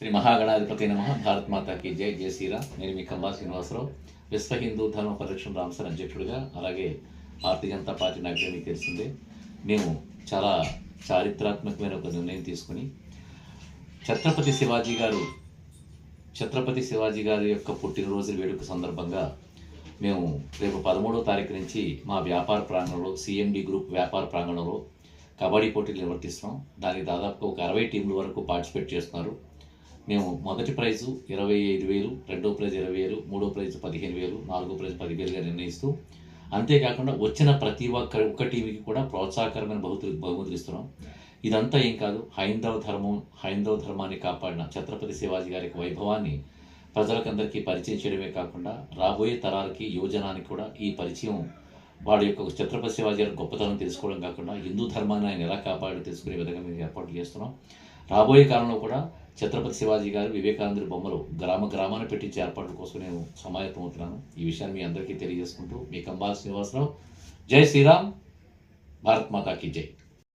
శ్రీ మహాగణాధిపతి నమ. భారత్ మాతాకి జై. జయ శ్రీరామ్. నేను మీ కంబా శ్రీనివాసరావు. విశ్వ హిందూ ధర్మ పరిరక్షణ రామసర్ అధ్యక్షుడిగా అలాగే భారతీయ జనతా పార్టీ నాయకుడు మీకు తెలిసిందే. మేము చాలా చారిత్రాత్మకమైన ఒక నిర్ణయం తీసుకుని ఛత్రపతి శివాజీ గారు ఛత్రపతి శివాజీ గారి యొక్క పుట్టినరోజు వేడుక సందర్భంగా మేము రేపు పదమూడవ తారీఖు నుంచి మా వ్యాపార ప్రాంగణంలో సిఎండి గ్రూప్ వ్యాపార ప్రాంగణంలో కబడ్డీ పోటీలు నిర్వర్తిస్తున్నాం. దానికి దాదాపు ఒక అరవై టీంల వరకు పార్టిసిపేట్ చేస్తున్నారు. మేము మొదటి ప్రైజు ఇరవై ఐదు వేలు రెండో ప్రైజ్ ఇరవై వేలు మూడో ప్రైజ్ పదిహేను వేలు నాలుగో ప్రైజ్ పదివేలుగా నిర్ణయిస్తూ అంతేకాకుండా వచ్చిన ప్రతి ఒక్క ఒక్క టీవీకి కూడా ప్రోత్సాహకరమైన బహుతులు బహుమతులు ఇస్తున్నాం. ఇదంతా ఏం కాదు హైందవ ధర్మం హైందవ ధర్మాన్ని కాపాడిన ఛత్రపతి శివాజీ గారి వైభవాన్ని ప్రజలకందరికీ పరిచయం చేయడమే కాకుండా రాబోయే తరాలకి యువజనానికి కూడా ఈ పరిచయం వాడి యొక్క ఛత్రపతి శివాజీ గారి గొప్పతనం తెలుసుకోవడం కాకుండా హిందూ ధర్మాన్ని ఆయన ఎలా కాపాడో తెలుసుకునే విధంగా మేము ఏర్పాటు చేస్తున్నాం. రాబోయే కాలంలో కూడా ఛత్రపతి శివాజీ గారు వివేకానందుడి బొమ్మలు గ్రామ గ్రామాన పెట్టించే ఏర్పాట్ల కోసం నేను సమాయత్తం అవుతున్నాను. ఈ విషయాన్ని మీ అందరికీ తెలియజేసుకుంటూ మీ కంబాల శ్రీనివాసరావు. జై శ్రీరామ్. భారత్ మాతాకి జై.